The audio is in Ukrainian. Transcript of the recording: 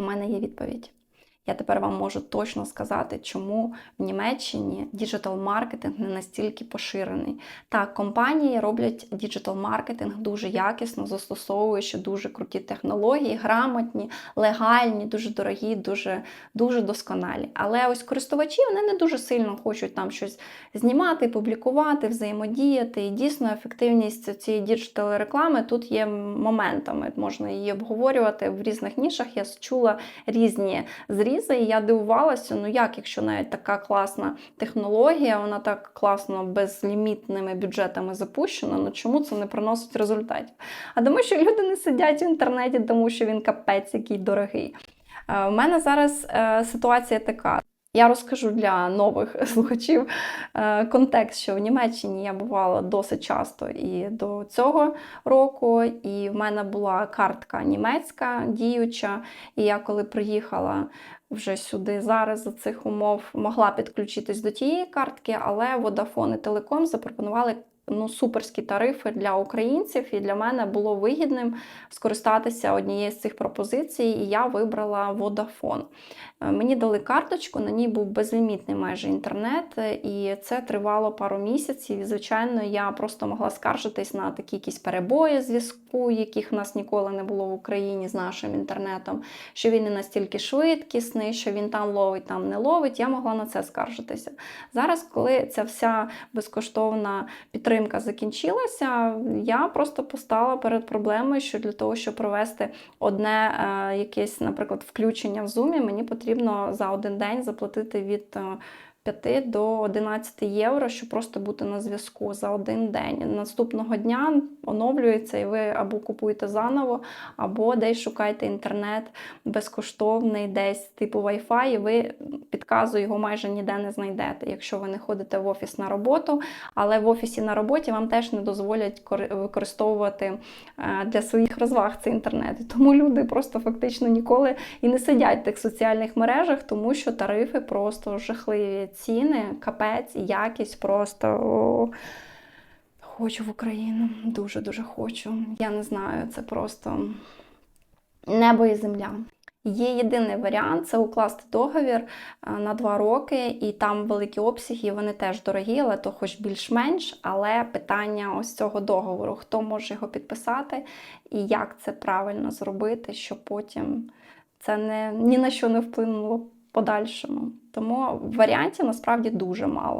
У мене є відповідь. Я тепер вам можу точно сказати, чому в Німеччині діджитал-маркетинг не настільки поширений. Так, компанії роблять діджитал-маркетинг дуже якісно, застосовуючи дуже круті технології, грамотні, легальні, дуже дорогі, дуже, дуже досконалі. Але ось користувачі вони не дуже сильно хочуть там щось знімати, публікувати, взаємодіяти. І дійсно ефективність цієї діджитал реклами тут є моментами. Можна її обговорювати в різних нішах. Я чула різні зрізи, і я дивувалася, ну як, якщо навіть така класна технологія, вона так класно безлімітними бюджетами запущена, ну чому це не приносить результатів? А тому, що люди не сидять в інтернеті, тому що він капець який дорогий. Е, У мене зараз е, ситуація така. Я розкажу для нових слухачів е, контекст, що в Німеччині я бувала досить часто і до цього року, і в мене була картка німецька діюча. І я коли приїхала вже сюди зараз за цих умов, могла підключитись до тієї картки, але Vodafone і Telecom запропонували. Ну, суперські тарифи для українців, і для мене було вигідним скористатися однією з цих пропозицій, і я вибрала Vodafone. Е, Мені дали карточку, на ній був безлімітний майже інтернет, е, і це тривало пару місяців. І, звичайно, я просто могла скаржитись на такі якісь перебої зв'язку, яких в нас ніколи не було в Україні з нашим інтернетом, що він не настільки швидкісний, що він там ловить, там не ловить. Я могла на це скаржитися. Зараз, коли ця вся безкоштовна підтримка закінчилася, я просто постала перед проблемою, що для того, щоб провести одне е, якесь, наприклад, включення в Zoom, мені потрібно за один день заплатити від е, 5 до 11 євро, щоб просто бути на зв'язку за один день. Наступного дня оновлюється, і ви або купуєте заново, або десь шукаєте інтернет безкоштовний, десь типу Wi-Fi, і ви підказу його майже ніде не знайдете, якщо ви не ходите в офіс на роботу. Але в офісі на роботі вам теж не дозволять використовувати е, для своїх розваг цей інтернет. Тому люди просто фактично ніколи і не сидять в тих соціальних мережах, тому що тарифи просто жахливі. Ціни, капець, якість просто. Хочу в Україну, дуже-дуже хочу. Я не знаю, це просто небо і земля. Є єдиний варіант це укласти договір е, на два роки, і там великі обсяги, вони теж дорогі, але то хоч більш-менш. Але питання ось цього договору: хто може його підписати і як це правильно зробити, щоб потім це не, ні на що не вплинуло подальшому. Тому варіантів насправді дуже мало.